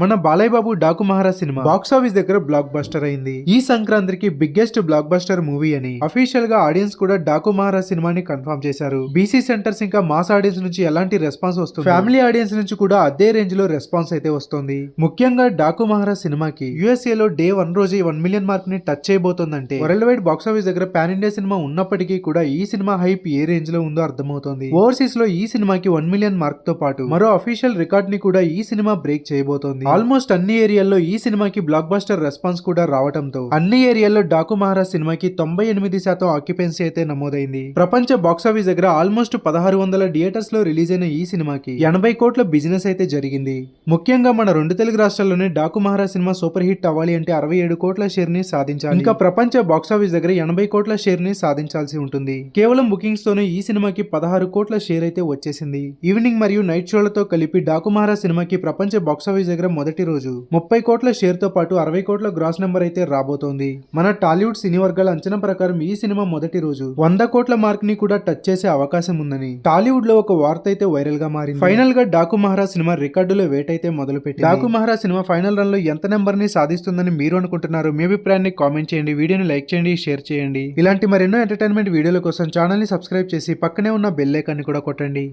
మన బాలయ్య బాబు డాకు మహారాజ్ సినిమా. Box office దగ్గర బ్లాక్ బస్టర్ అయింది. ఈ సంక్రాంతికి బిగ్గెస్ట్ బ్లాక్ బస్టర్ మూవీ అని అఫీషియల్గా ఆడియన్స్ కూడా డాకు మహారాజ్ సినిమాని కన్ఫర్మ్ చేశారు. బీసీ సెంటర్స్ ఇంకా మాస్ ఆడియన్స్ నుంచి ఎలాంటి రెస్పాన్స్ వస్తుంది? ఫ్యామిలీ ఆడియన్స్ నుంచి కూడా అదే రేంజ్లో రెస్పాన్స్ అయితే వస్తుంది. ముఖ్యంగా డాకు మహారాజ్ సినిమాకి యుఎస్ఏ లో డే వన్ రోజే వన్ మిలియన్ మార్క్ని టచ్ చేయబోతోందంటే వరల్డ్ వైడ్ బాక్స్ ఆఫీస్ దగ్గర పాన్ ఇండియా సినిమా ఉన్నప్పటికీ కూడా ఈ సినిమా హైప్ ఏ రేంజ్లో ఉందో అర్థమవుతోంది. ఓవర్సీస్లో ఈ సినిమాకి వన్ మిలియన్ మార్క్తో పాటు మరో అఫీషియల్ రికార్డ్ని కూడా ఈ సినిమా బ్రేక్ చేయబోతోంది. ఆల్మోస్ట్ అన్ని ఏరియాల్లో ఈ సినిమాకి బ్లాక్ బస్టర్ రెస్పాన్స్ కూడా రావడంతో అన్ని ఏరియాల్లో డాకు మహారాజ్ సినిమాకి తొంభై ఎనిమిది శాతం ఆక్యుపెన్సీ అయితే నమోదైంది. ప్రపంచ బాక్స్ ఆఫీస్ దగ్గర ఆల్మోస్ట్ పదహారు వందల థియేటర్స్లో రిలీజ్ అయిన ఈ సినిమాకి ఎనభై కోట్ల బిజినెస్ అయితే జరిగింది. ముఖ్యంగా మన రెండు Telugu రాష్ట్రాల్లోనే Daaku Maharaj cinema super hit అవ్వాలి అంటే అరవై ఏడు కోట్ల షేర్ని సాధించాలి. ఇంకా ప్రపంచ బాక్స్ ఆఫీస్ దగ్గర ఎనభై కోట్ల షేర్ని సాధించాల్సి ఉంటుంది. కేవలం బుకింగ్స్ తోనే ఈ సినిమాకి పదహారు కోట్ల షేర్ అయితే వచ్చేసింది. ఈవినింగ్ మరియు నైట్ షోలతో కలిపి డాకు మహారాజ్ సినిమాకి ప్రపంచ బాక్స్ ఆఫీస్ దగ్గర మొదటి రోజు. ముప్పై కోట్ల షేర్తో పాటు అరవై కోట్ల గ్రాస్ నెంబర్ అయితే రాబోతోంది. మన టాలీవుడ్ సినీ వర్గాల అంచనా ప్రకారం ఈ సినిమా మొదటి రోజు. వంద కోట్ల మార్క్ని కూడా టచ్ చేసే అవకాశం ఉందని. టాలీవుడ్లో ఒక వార్త అయితే వైరల్గా మారింది. ఫైనల్గా డాకు మహారాజ్ సినిమా రికార్డులో వేట్ అయితే మొదలు పెట్టి డాకు మహారాజ్ సినిమా ఫైనల్ రన్లో ఎంత నెంబర్ని సాధిస్తుందని మీరు అనుకుంటున్నారు మీ అభిప్రాయాన్ని కామెంట్ చేయండి. వీడియోని లైక్ చేయండి షేర్ చేయండి. ఇలాంటి మరెన్నో ఎంటర్టైన్మెంట్ వీడియోల కోసం ఛానల్ని సబ్స్క్రైబ్ చేసి పక్కనే ఉన్న బెల్ ఐకాన్ని కూడా కొట్టండి.